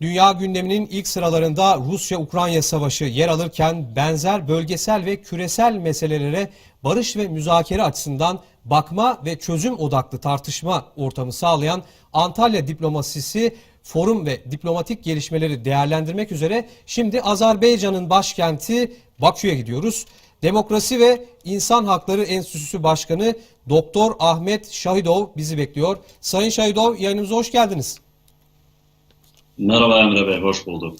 Dünya gündeminin ilk sıralarında Rusya-Ukrayna savaşı yer alırken benzer bölgesel ve küresel meselelere barış ve müzakere açısından bakma ve çözüm odaklı tartışma ortamı sağlayan Antalya diplomasisi forum ve diplomatik gelişmeleri değerlendirmek üzere şimdi Azerbaycan'ın başkenti Bakü'ye gidiyoruz. Demokrasi ve İnsan Hakları Enstitüsü Başkanı Doktor Ahmet Şahidov bizi bekliyor. Sayın Şahidov yayınımıza hoş geldiniz. Merhaba Emre Bey, hoş bulduk.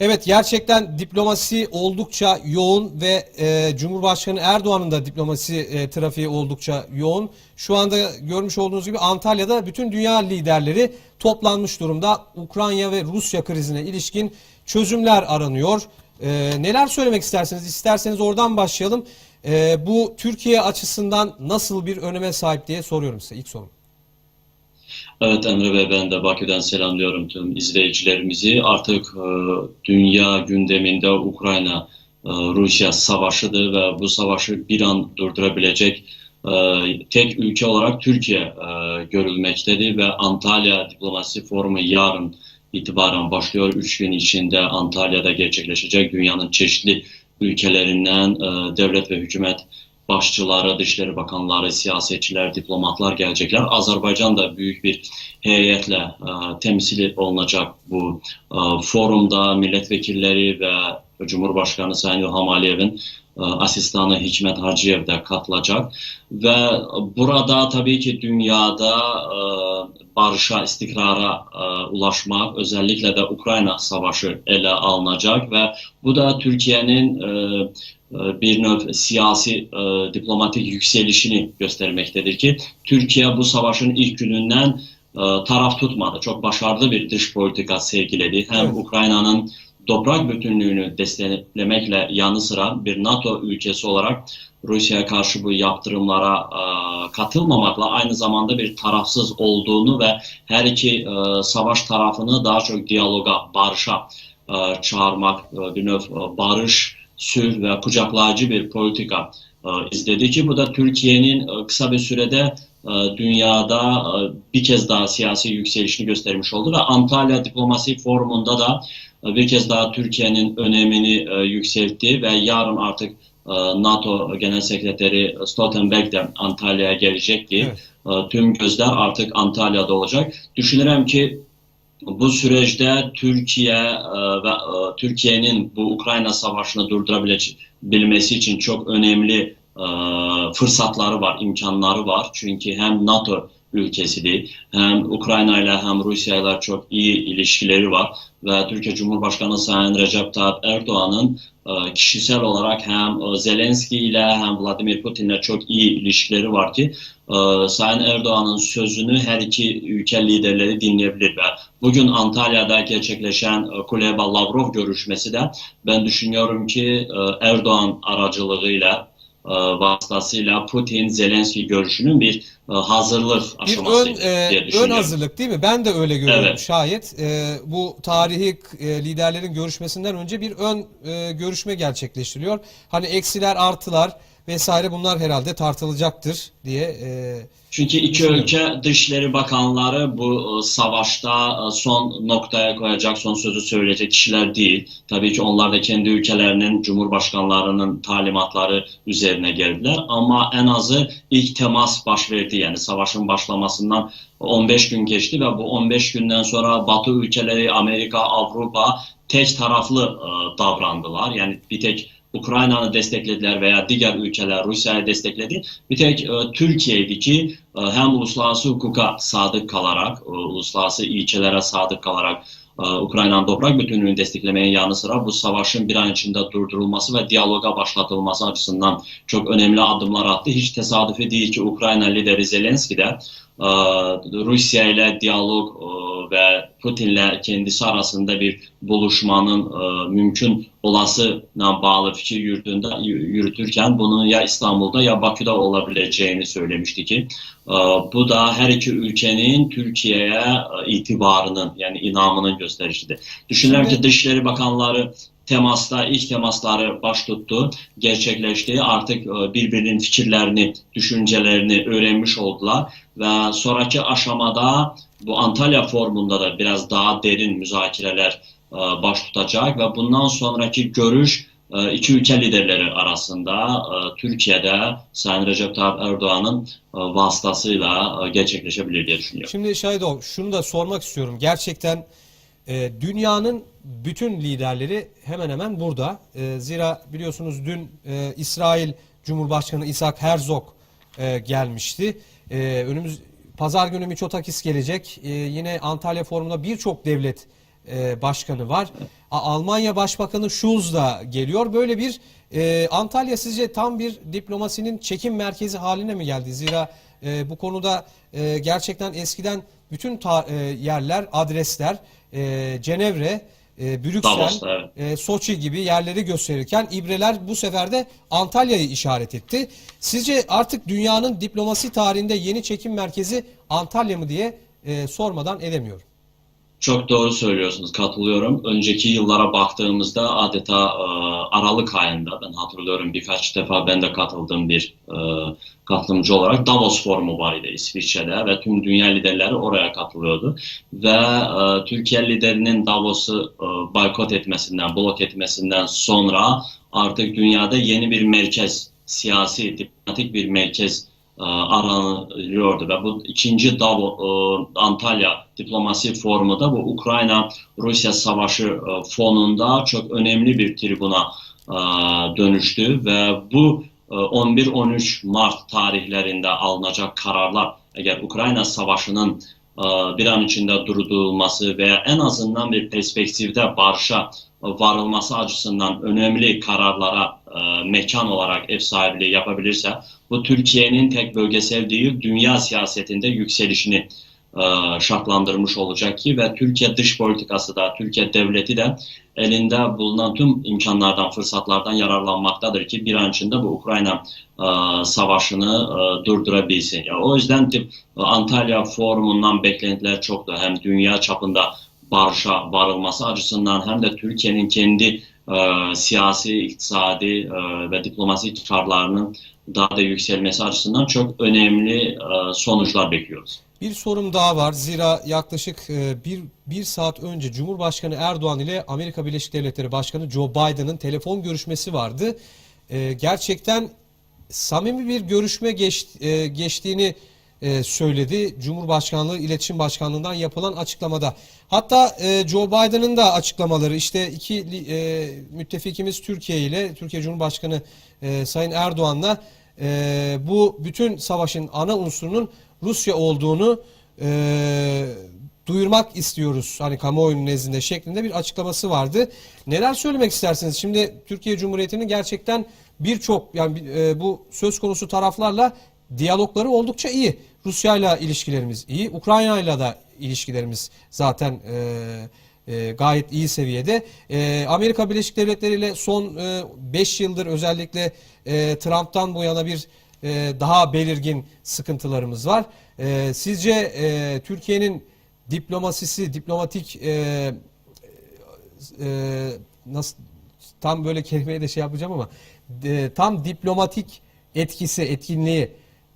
Evet gerçekten diplomasi oldukça yoğun ve e, Cumhurbaşkanı Erdoğan'ın da diplomasi e, trafiği oldukça yoğun. Şu anda görmüş olduğunuz gibi Antalya'da bütün dünya liderleri toplanmış durumda. Ukrayna ve Rusya krizine ilişkin çözümler aranıyor. E, neler söylemek isterseniz isterseniz oradan başlayalım. E, bu Türkiye açısından nasıl bir öneme sahip diye soruyorum size ilk sorum. Evet Emre Bey, ben de Bakü'den selamlıyorum tüm izleyicilerimizi. Artık e, dünya gündeminde Ukrayna e, Rusya savaşıdır ve bu savaşı bir an durdurabilecek e, tek ülke olarak Türkiye e, görülmektedir ve Antalya Diplomasi Forumu yarın itibaren başlıyor. Üç gün içinde Antalya'da gerçekleşecek dünyanın çeşitli ülkelerinden e, devlet ve hükümet başçıları, Dışişleri Bakanları, siyasetçiler, diplomatlar gelecekler. Azerbaycan da büyük bir heyetle e, temsil olunacak bu e, forumda milletvekilleri ve Cumhurbaşkanı Sayın İlham Aliyev'in e, asistanı Hikmet Hacıyev de katılacak. Ve burada tabii ki dünyada e, barışa, istikrara e, ulaşmak, özellikle de Ukrayna Savaşı ele alınacak ve bu da Türkiye'nin e, bir növ siyasi e, diplomatik yükselişini göstermektedir ki Türkiye bu savaşın ilk gününden e, taraf tutmadı. Çok başarılı bir dış politika sergiledi. Hem Evet. Ukrayna'nın toprak bütünlüğünü desteklemekle yanı sıra bir NATO ülkesi olarak Rusya'ya karşı bu yaptırımlara e, katılmamakla aynı zamanda bir tarafsız olduğunu ve her iki e, savaş tarafını daha çok diyaloga, barışa e, çağırmak, e, bir növ e, barış, sür ve kucaklayıcı bir politika e, izledi ki bu da Türkiye'nin e, kısa bir sürede dünyada e, bir kez daha siyasi yükselişini göstermiş oldu ve Antalya Diplomasi Forumu'nda da e, bir kez daha Türkiye'nin önemini e, yükseltti ve yarın artık e, NATO Genel Sekreteri Stoltenberg de Antalya'ya gelecek ki Evet. e, tüm gözler artık Antalya'da olacak. Düşünürüm ki bu süreçte Türkiye e, ve e, Türkiye'nin bu Ukrayna savaşını durdurabilmesi için çok önemli e, fırsatları var, imkanları var. Çünkü hem NATO ülkesidir, hem Ukrayna ile hem Rusya ile çok iyi ilişkileri var ve Türkiye Cumhurbaşkanı Sayın Recep Tayyip Erdoğan'ın e, kişisel olarak hem e, Zelenski ile hem Vladimir Putin ile çok iyi ilişkileri var ki Sayın Erdoğan'ın sözünü her iki ülke liderleri dinleyebilir ve bugün Antalya'da gerçekleşen Kuleba Lavrov görüşmesi de ben düşünüyorum ki Erdoğan aracılığıyla e, vasıtasıyla Putin Zelenski görüşünün bir e, hazırlık Bir aşaması ön, e, diye ön düşünüyorum. hazırlık değil mi? Ben de öyle görüyorum Evet. şayet. E, bu tarihi e, liderlerin görüşmesinden önce bir ön e, görüşme gerçekleştiriliyor. Hani eksiler artılar vesaire bunlar herhalde tartılıcaktır diye. E, Çünkü iki ülke Dışişleri Bakanları bu e, savaşta e, son noktaya koyacak, son sözü söyleyecek kişiler değil. Tabii ki onlar da kendi ülkelerinin cumhurbaşkanlarının talimatları üzerine geldiler. Ama en azı ilk temas baş verdi. Yani savaşın başlamasından 15 gün geçti ve bu 15 günden sonra Batı ülkeleri, Amerika, Avrupa tek taraflı e, davrandılar. Yani bir tek Ukrayna'nı desteklediler veya diğer ülkeler Rusya'yı destekledi. Bir tek e, Türkiye'ydi ki e, hem uluslararası hukuka sadık kalarak, e, uluslararası ilkelere sadık kalarak e, Ukrayna'nın toprak bütünlüğünü desteklemeye yanı sıra bu savaşın bir an içinde durdurulması ve diyaloga başlatılması açısından çok önemli adımlar attı. Hiç tesadüfi değil ki Ukrayna lideri Zelenski e, Rusya ile diyalog e, ve Putin'le kendisi arasında bir buluşmanın e, mümkün olasına bağlı fikir yürütüğünde, yürütürken bunun ya İstanbul'da ya Bakü'de olabileceğini söylemişti ki e, bu da her iki ülkenin Türkiye'ye e, itibarının yani inamının gösterişidir. Düşünüyorum Şimdi- ki Dışişleri Bakanları temasda ilk temasları baş tuttu, gerçekleşti. Artık e, birbirinin fikirlerini, düşüncelerini öğrenmiş oldular ve sonraki aşamada bu Antalya formunda da biraz daha derin müzakereler e, baş tutacak ve bundan sonraki görüş e, iki ülke liderleri arasında Türkiye'de Sayın Recep Tayyip Erdoğan'ın vasıtasıyla gerçekleşebilir diye düşünüyorum. Şimdi Şahidov şunu da sormak istiyorum. Gerçekten dünyanın bütün liderleri hemen hemen burada. E, zira biliyorsunuz dün e, İsrail Cumhurbaşkanı İshak Herzog e, gelmişti. E, önümüz Pazar günü Miçotakis gelecek. E, yine Antalya Forumu'nda birçok devlet e, başkanı var. A- Almanya Başbakanı Schulz da geliyor. Böyle bir e, Antalya sizce tam bir diplomasinin çekim merkezi haline mi geldi? Zira e, bu konuda e, gerçekten eskiden bütün ta- e, yerler, adresler, e, Cenevre, e, Brüksel, Davos'ta, evet. e, Soçi gibi yerleri gösterirken İbreler bu sefer de Antalya'yı işaret etti. Sizce artık dünyanın diplomasi tarihinde yeni çekim merkezi Antalya mı diye e, sormadan edemiyorum. Çok doğru söylüyorsunuz, katılıyorum. Önceki yıllara baktığımızda adeta e, Aralık ayında, ben hatırlıyorum birkaç defa ben de katıldığım bir e, katılımcı olarak Davos Forumu var idi İsviçre'de ve tüm dünya liderleri oraya katılıyordu. Ve e, Türkiye liderinin Davos'u e, boykot etmesinden, blok etmesinden sonra artık dünyada yeni bir merkez, siyasi, diplomatik bir merkez aranıyordu ve bu ikinci Davo, e, Antalya diplomasi forumu da bu Ukrayna-Rusya savaşı e, fonunda çok önemli bir tribuna e, dönüştü ve bu e, 11-13 Mart tarihlerinde alınacak kararlar eğer Ukrayna savaşının e, bir an içinde durdurulması veya en azından bir perspektifte barışa varılması açısından önemli kararlara e, mekan olarak ev sahipliği yapabilirse bu Türkiye'nin tek bölgesel değil dünya siyasetinde yükselişini e, şartlandırmış olacak ki ve Türkiye dış politikası da Türkiye devleti de elinde bulunan tüm imkanlardan, fırsatlardan yararlanmaktadır ki bir an içinde bu Ukrayna e, savaşını e, durdurabilsin. O yüzden tip, Antalya forumundan beklentiler çoktu. Hem dünya çapında barışa varılması açısından hem de Türkiye'nin kendi e, siyasi, iktisadi e, ve diplomasi çıkarlarının daha da yükselmesi açısından çok önemli e, sonuçlar bekliyoruz. Bir sorum daha var. Zira yaklaşık e, bir, bir saat önce Cumhurbaşkanı Erdoğan ile Amerika Birleşik Devletleri Başkanı Joe Biden'ın telefon görüşmesi vardı. E, gerçekten samimi bir görüşme geç, e, geçtiğini e, söyledi. Cumhurbaşkanlığı İletişim Başkanlığı'ndan yapılan açıklamada. Hatta e, Joe Biden'ın da açıklamaları işte iki e, müttefikimiz Türkiye ile Türkiye Cumhurbaşkanı Sayın Erdoğan'la bu bütün savaşın ana unsurunun Rusya olduğunu duyurmak istiyoruz. Hani kamuoyunun nezdinde şeklinde bir açıklaması vardı. Neler söylemek istersiniz? Şimdi Türkiye Cumhuriyeti'nin gerçekten birçok yani bu söz konusu taraflarla diyalogları oldukça iyi. Rusya ile ilişkilerimiz iyi. Ukrayna ile de ilişkilerimiz zaten e, e, gayet iyi seviyede. E, Amerika Birleşik Devletleri ile son 5 yıldır özellikle e, Trump'tan bu yana bir e, daha belirgin sıkıntılarımız var. E, sizce e, Türkiye'nin diplomasisi, diplomatik e, e, nasıl tam böyle kelimeyi de şey yapacağım ama e, tam diplomatik etkisi, etkinliği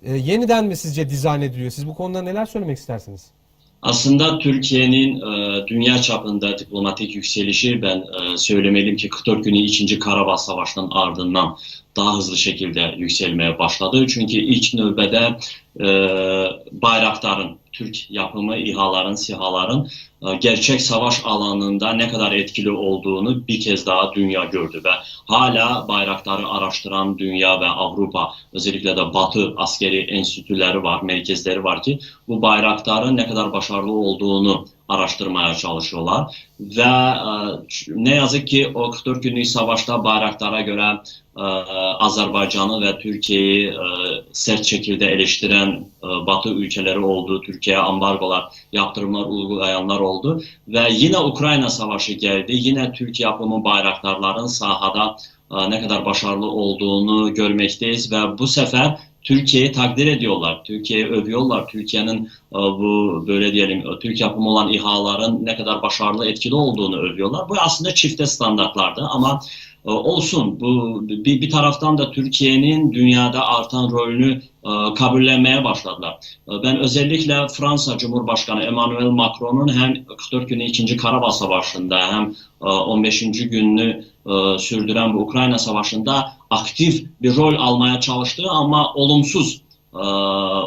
e, yeniden mi sizce dizayn ediliyor? Siz bu konuda neler söylemek istersiniz? Aslında Türkiye'nin e, dünya çapında diplomatik yükselişi ben e, söylemeliyim ki 44 günü 2. Karabağ Savaşı'nın ardından daha hızlı şekilde yükselmeye başladı. Çünkü ilk növbədə e, bayraktarın, Türk yapımı İHA'ların, SİHA'ların e, gerçek savaş alanında ne kadar etkili olduğunu bir kez daha dünya gördü ve hala bayraktarı araştıran dünya ve Avrupa özellikle de Batı askeri enstitüleri var, merkezleri var ki bu bayraktarın ne kadar başarılı olduğunu araştırmaya çalışıyorlar ve e, ne yazık ki o 44 günlük savaşta bayraktara göre e, Azerbaycan'ı ve Türkiye'yi e, sert şekilde eleştiren Batı ülkeleri oldu. Türkiye'ye ambargolar, yaptırımlar uygulayanlar oldu. Ve yine Ukrayna Savaşı geldi. Yine Türk yapımı bayraktarların sahada ne kadar başarılı olduğunu görmekteyiz ve bu sefer Türkiye'yi takdir ediyorlar. Türkiye'yi övüyorlar. Türkiye'nin e, bu böyle diyelim e, Türk yapımı olan İHA'ların ne kadar başarılı, etkili olduğunu övüyorlar. Bu aslında çifte standartlardı ama e, olsun. Bu bir, bir taraftan da Türkiye'nin dünyada artan rolünü kabullenmeye başladılar. Ben özellikle Fransa Cumhurbaşkanı Emmanuel Macron'un hem 44 günü 2. Karabağ Savaşı'nda hem e, 15. gününü e, sürdüren bu Ukrayna Savaşı'nda aktif bir rol almaya çalıştığı ama olumsuz e,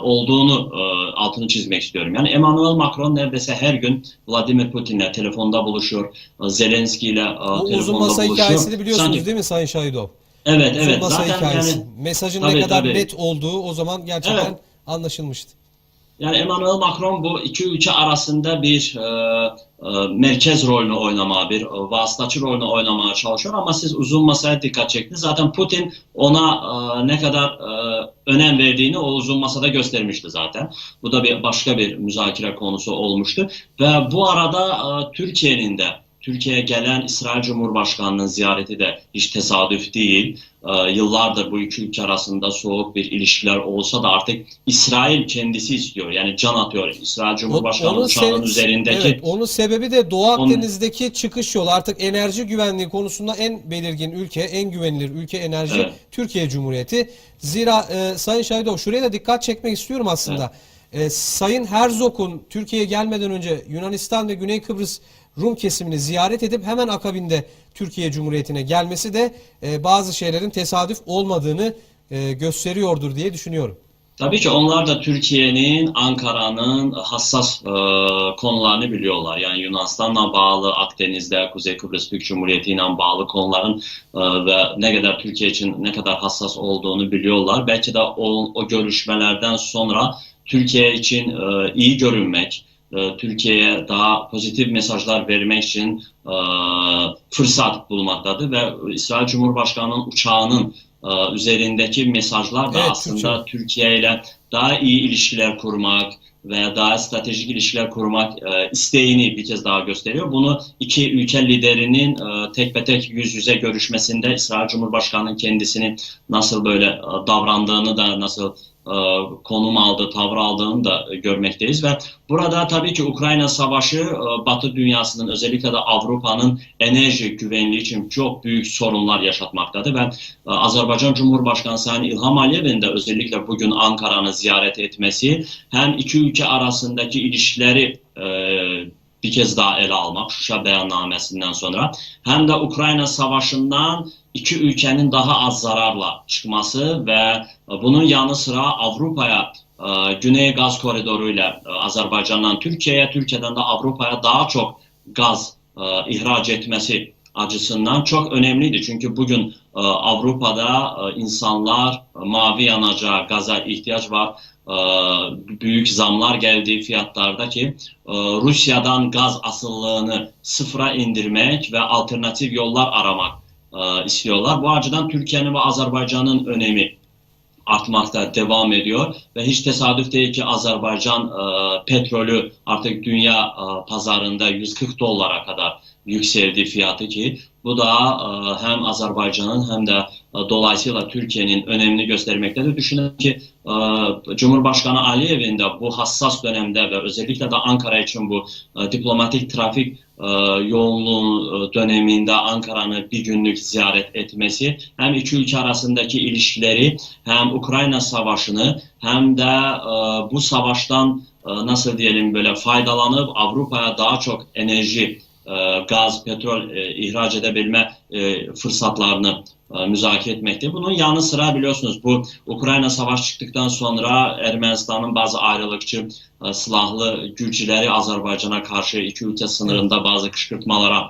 olduğunu e, altını çizmek istiyorum. Yani Emmanuel Macron neredeyse her gün Vladimir Putin'le telefonda buluşuyor. e, Zelenski ile e, telefonda masa buluşuyor. hikayesini biliyorsunuz Sanki- değil mi Sayın Şahidov? Evet evet. masa Zaten hikayesi. yani Mesajın Tabii, ne kadar tabii. net olduğu o zaman gerçekten Evet. anlaşılmıştı. Yani Emmanuel Macron bu iki ülke arasında bir e, e, merkez rolünü oynamaya, bir e, vasıtacı rolünü oynamaya çalışıyor ama siz uzun masaya dikkat çektiniz. Zaten Putin ona e, ne kadar e, önem verdiğini o uzun masada göstermişti zaten. Bu da bir başka bir müzakere konusu olmuştu. Ve bu arada e, Türkiye'nin de Türkiye'ye gelen İsrail Cumhurbaşkanı'nın ziyareti de hiç tesadüf değil. Ee, yıllardır bu iki ülke arasında soğuk bir ilişkiler olsa da artık İsrail kendisi istiyor. Yani can atıyor. İsrail Cumhurbaşkanı Onun uçağının üzerindeki evet, onun sebebi de Doğu Onun- Akdeniz'deki çıkış yolu. Artık enerji güvenliği konusunda en belirgin ülke, en güvenilir ülke enerji Evet. Türkiye Cumhuriyeti. Zira e, Sayın Şahidov şuraya da dikkat çekmek istiyorum aslında. E, Sayın Herzog'un Türkiye'ye gelmeden önce Yunanistan ve Güney Kıbrıs Rum kesimini ziyaret edip hemen akabinde Türkiye Cumhuriyeti'ne gelmesi de e, bazı şeylerin tesadüf olmadığını e, gösteriyordur diye düşünüyorum. Tabii ki onlar da Türkiye'nin, Ankara'nın hassas e, konularını biliyorlar. Yani Yunanistan'la bağlı, Akdeniz'de, Kuzey Kıbrıs Türk Cumhuriyeti'yle bağlı konuların e, ve ne kadar Türkiye için ne kadar hassas olduğunu biliyorlar. Belki de o, o görüşmelerden sonra Türkiye için e, iyi görünmek, e, Türkiye'ye daha pozitif mesajlar vermek için e, fırsat bulmaktadır ve İsrail Cumhurbaşkanı'nın uçağının e, üzerindeki mesajlar da Evet, aslında Türkiye ile daha iyi ilişkiler kurmak veya daha stratejik ilişkiler kurmak e, isteğini bir kez daha gösteriyor. Bunu iki ülke liderinin e, tek be tek yüz yüze görüşmesinde İsrail Cumhurbaşkanı'nın kendisini nasıl böyle e, davrandığını da nasıl konum aldığı, tavır aldığını da e, görmekteyiz ve burada tabii ki Ukrayna Savaşı e, Batı dünyasının özellikle de Avrupa'nın enerji güvenliği için çok büyük sorunlar yaşatmaktadır ve e, Azerbaycan Cumhurbaşkanı Sayın İlham Aliyev'in de özellikle bugün Ankara'nı ziyaret etmesi hem iki ülke arasındaki ilişkileri e, bir kez daha ele almak Şuşa beyannamesinden sonra hem de Ukrayna Savaşı'ndan iki ülkenin daha az zararla çıkması ve e, bunun yanı sıra Avrupa'ya e, Güney Gaz Koridoru ile e, Azerbaycan'dan Türkiye'ye, Türkiye'den de Avrupa'ya daha çok gaz e, ihraç etmesi açısından çok önemliydi. Çünkü bugün Avrupa'da insanlar mavi yanacağı gaza ihtiyaç var. E, büyük zamlar geldiği fiyatlarda ki e, Rusya'dan gaz asıllığını sıfıra indirmek ve alternatif yollar aramak e, istiyorlar. Bu açıdan Türkiye'nin ve Azerbaycan'ın önemi artmakta devam ediyor ve hiç tesadüf değil ki Azerbaycan petrolü artık dünya pazarında 140 dolara kadar yükseldi fiyatı ki bu da e, hem Azerbaycan'ın hem de e, dolayısıyla Türkiye'nin önemini göstermektedir. Düşünün ki e, Cumhurbaşkanı Aliyev'in de bu hassas dönemde ve özellikle de Ankara için bu diplomatik trafik yoğunluğu e, döneminde Ankara'nı bir günlük ziyaret etmesi hem iki ülke arasındaki ilişkileri hem Ukrayna Savaşı'nı hem de bu savaştan nasıl diyelim böyle faydalanıp Avrupa'ya daha çok enerji, e, gaz, petrol e, ihraç edebilme e, fırsatlarını e, müzakere etmekte. Bunun yanı sıra biliyorsunuz bu Ukrayna savaş çıktıktan sonra Ermenistan'ın bazı ayrılıkçı e, silahlı güçleri Azerbaycan'a karşı iki ülke sınırında bazı kışkırtmalara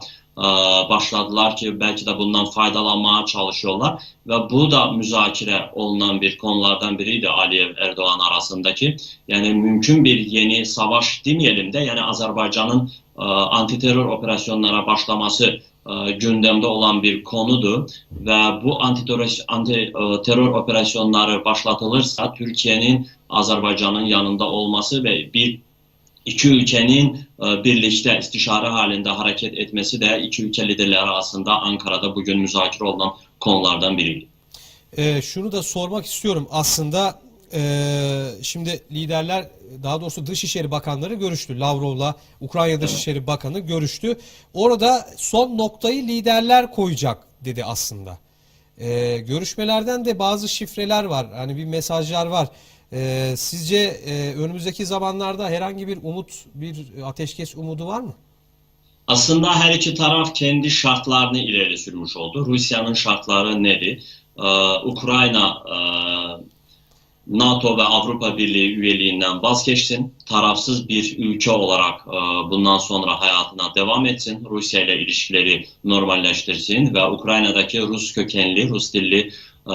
başladılar ki belki de bundan faydalanmaya çalışıyorlar ve bu da müzakere olunan bir konulardan biriydi Aliyev Erdoğan arasındaki. Yani mümkün bir yeni savaş demeyelim de yani Azerbaycan'ın antiterör operasyonlara başlaması e, gündemde olan bir konudu ve bu antiterör anti e, terör operasyonları başlatılırsa Türkiye'nin Azerbaycan'ın yanında olması ve bir iki ülkenin e, birlikte istişare halinde hareket etmesi de iki ülke liderleri arasında Ankara'da bugün müzakere olan konulardan biriydi. Ee, şunu da sormak istiyorum. Aslında e, şimdi liderler daha doğrusu Dışişleri Bakanları görüştü. Lavrov'la Ukrayna Dışişleri Bakanı görüştü. Orada son noktayı liderler koyacak dedi aslında. E, görüşmelerden de bazı şifreler var. Hani bir mesajlar var. E, sizce e, önümüzdeki zamanlarda herhangi bir umut, bir ateşkes umudu var mı? Aslında her iki taraf kendi şartlarını ileri sürmüş oldu. Rusya'nın şartları nedir? Ee, Ukrayna e, NATO ve Avrupa Birliği üyeliğinden vazgeçsin. Tarafsız bir ülke olarak e, bundan sonra hayatına devam etsin. Rusya ile ilişkileri normalleştirsin ve Ukrayna'daki Rus kökenli, Rus dilli e,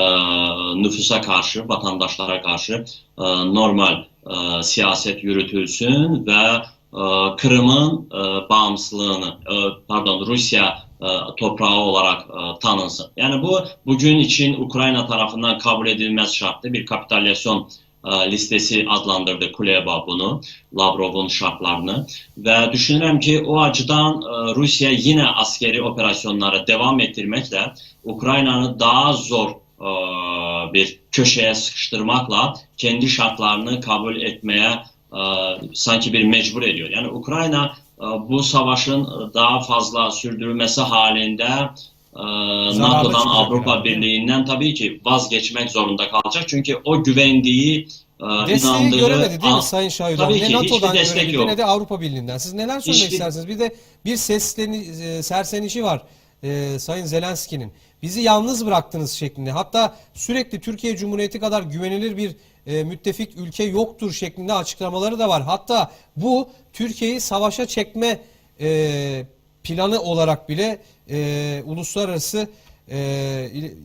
nüfusa karşı, vatandaşlara karşı e, normal siyaset yürütülsün ve Kırım'ın bağımsızlığını, pardon Rusya toprağı olarak e, tanınsın. Yani bu bugün için Ukrayna tarafından kabul edilmez şartlı bir kapitülasyon e, listesi adlandırdı Kuleba bunu, Lavrov'un şartlarını ve düşünürüm ki o açıdan e, Rusya yine askeri operasyonlara devam ettirmekle Ukrayna'nı daha zor e, bir köşeye sıkıştırmakla kendi şartlarını kabul etmeye e, sanki bir mecbur ediyor. Yani Ukrayna e, bu savaşın daha fazla sürdürülmesi halinde e, NATO'dan, Avrupa? Birliği'nden tabii ki vazgeçmek zorunda kalacak. Çünkü o güvendiği, e, Desteği inandığı... göremedi değil mi Sayın Şahidoğlu? Tabii Ne ki, NATO'dan görebildi yok. ne de Avrupa Birliği'nden. Siz neler söylemek Hiçbir- istersiniz? Bir de bir sesleni, e, sersenişi var e, Sayın Zelenski'nin. Bizi yalnız bıraktınız şeklinde. Hatta sürekli Türkiye Cumhuriyeti kadar güvenilir bir e, müttefik ülke yoktur şeklinde açıklamaları da var. Hatta bu Türkiye'yi savaşa çekme e, planı olarak bile e, uluslararası e,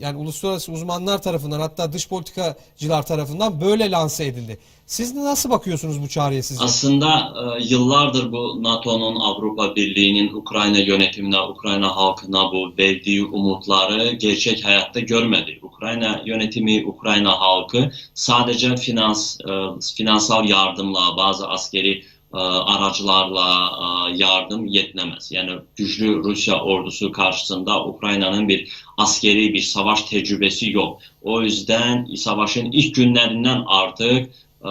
yani uluslararası uzmanlar tarafından hatta dış politikacılar tarafından böyle lanse edildi. Siz nasıl bakıyorsunuz bu çağrıya sizce? Aslında e, yıllardır bu NATO'nun, Avrupa Birliği'nin Ukrayna yönetimine, Ukrayna halkına bu verdiği umutları gerçek hayatta görmedi. Ukrayna yönetimi, Ukrayna halkı sadece finans, e, finansal yardımla, bazı askeri araçlarla e, yardım yetmez. Yani güçlü Rusya ordusu karşısında Ukrayna'nın bir askeri bir savaş tecrübesi yok. O yüzden savaşın ilk günlerinden artık ee,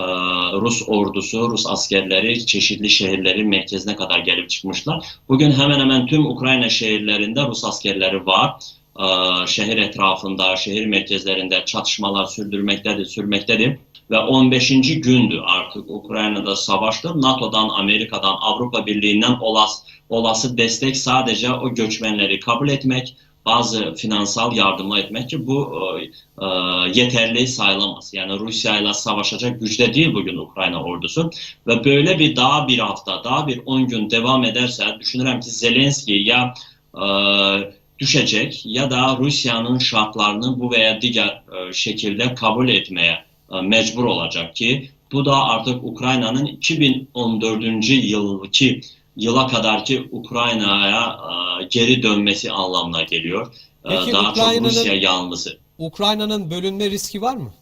Rus ordusu, Rus askerleri çeşitli şehirlerin merkezine kadar gelip çıkmışlar. Bugün hemen hemen tüm Ukrayna şehirlerinde Rus askerleri var. Ee, Şehir etrafında, şehir merkezlerinde çatışmalar sürdürmektedir, sürmektedir. Ve 15. gündü artık Ukrayna'da savaştır. NATO'dan, Amerika'dan, Avrupa Birliği'nden olası, olası destek sadece o göçmenleri kabul etmek, bazı finansal yardımla etmek ki bu e, e, yeterli sayılamaz. Yani Rusya ile savaşacak güçte değil bugün Ukrayna ordusu. Ve böyle bir daha bir hafta, daha bir 10 gün devam ederse düşünürüm ki Zelenski ya e, düşecek ya da Rusya'nın şartlarını bu veya diğer e, şekilde kabul etmeye e, mecbur olacak ki bu da artık Ukrayna'nın 2014. yılki yıla kadarki Ukrayna'ya e, geri dönmesi anlamına geliyor. Peki daha çok Rusya yanlısı. Ukrayna'nın bölünme riski var mı?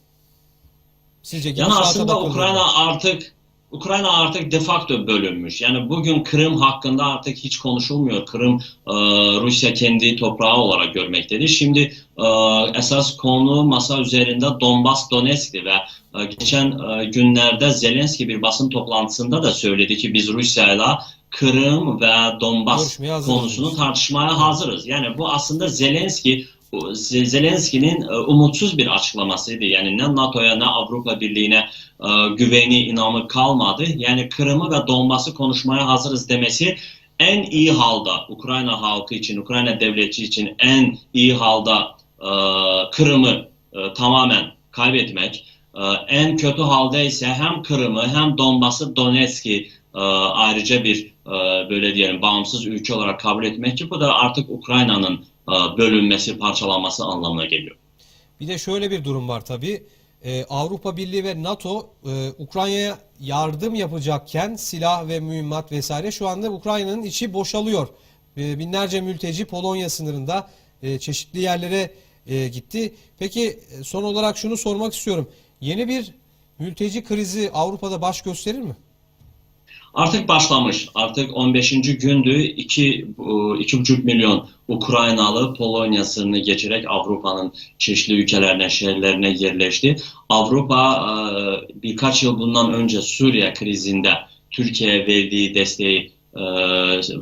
Sizce Yani aslında. Ukrayna artık Ukrayna artık de facto bölünmüş. Yani bugün Kırım hakkında artık hiç konuşulmuyor. Kırım e, Rusya kendi toprağı olarak görmektedir. Şimdi e, esas konu masa üzerinde Donbas Donetsk'ti ve e, geçen e, günlerde Zelenski bir basın toplantısında da söyledi ki biz Rusya'yla Kırım ve Donbas konusunu tartışmaya hazırız. Yani bu aslında Zelenski Zelenski'nin e, umutsuz bir açıklamasıydı. Yani ne NATO'ya ne Avrupa Birliği'ne e, güveni, inamı kalmadı. Yani Kırım'ı ve Donbas'ı konuşmaya hazırız demesi en iyi halda Ukrayna halkı için, Ukrayna devleti için en iyi halda e, Kırım'ı tamamen kaybetmek. En kötü halde ise hem Kırım'ı hem Donbas'ı Donetsk'i ayrıca bir böyle diyelim bağımsız ülke olarak kabul etmek ki bu da artık Ukrayna'nın bölünmesi, parçalanması anlamına geliyor. Bir de şöyle bir durum var tabii. Ee, Avrupa Birliği ve NATO e, Ukrayna'ya yardım yapacakken silah ve mühimmat vesaire şu anda Ukrayna'nın içi boşalıyor. Binlerce mülteci Polonya sınırında e, çeşitli yerlere e, gitti. Peki e, son olarak şunu sormak istiyorum. Yeni bir mülteci krizi Avrupa'da baş gösterir mi? Artık başlamış. Artık 15. gündü 2 2,5 milyon Ukraynalı Polonya sınırını geçerek Avrupa'nın çeşitli ülkelerine, şehirlerine yerleşti. Avrupa e, birkaç yıl bundan önce Suriye krizinde Türkiye'ye verdiği desteği e,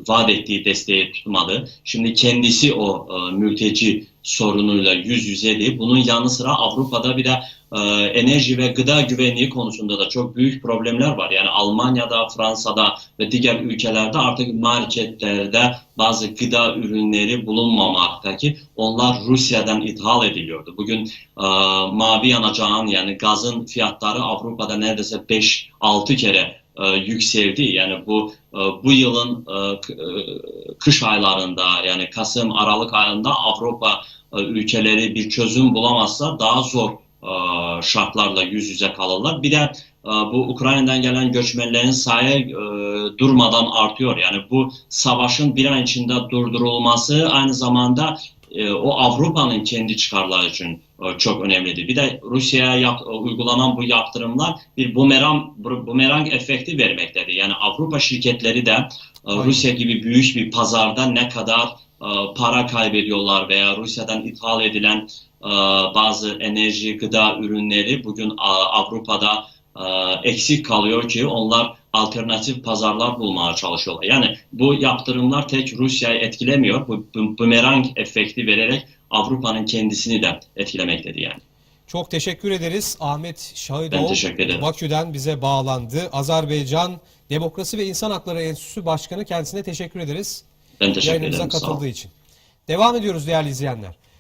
vaat ettiği desteği tutmadı. Şimdi kendisi o e, mülteci sorunuyla yüz yüze değil. Bunun yanı sıra Avrupa'da bir de e, enerji ve gıda güvenliği konusunda da çok büyük problemler var. Yani Almanya'da, Fransa'da ve diğer ülkelerde artık marketlerde bazı gıda ürünleri bulunmamakta ki onlar Rusya'dan ithal ediliyordu. Bugün e, mavi yanacağın yani gazın fiyatları Avrupa'da neredeyse 5-6 kere e, yükseldi. Yani bu e, bu yılın e, kış aylarında yani Kasım Aralık ayında Avrupa ülkeleri bir çözüm bulamazsa daha zor şartlarla yüz yüze kalırlar. Bir de bu Ukrayna'dan gelen göçmenlerin sayı durmadan artıyor. Yani bu savaşın bir an içinde durdurulması aynı zamanda e, o Avrupa'nın kendi çıkarları için e, çok önemlidir. Bir de Rusya'ya yap- uygulanan bu yaptırımlar bir bumerang, bu- bumerang efekti vermektedir. Yani Avrupa şirketleri de e. Rusya gibi büyük bir pazarda ne kadar e, para kaybediyorlar veya Rusya'dan ithal edilen e, bazı enerji, gıda ürünleri bugün Avrupa'da e, eksik kalıyor ki onlar alternatif pazarlar bulmaya çalışıyorlar. Yani bu yaptırımlar tek Rusya'yı etkilemiyor. Bu bu- bumerang efekti vererek Avrupa'nın kendisini de etkilemektedir yani. Çok teşekkür ederiz. Ahmet Şahidov. Bakü'den bize bağlandı. Azerbaycan Demokrasi ve İnsan Hakları Enstitüsü Başkanı kendisine teşekkür ederiz. Ben teşekkür Yayınımıza ederim. Katıldığı için. Devam ediyoruz değerli izleyenler.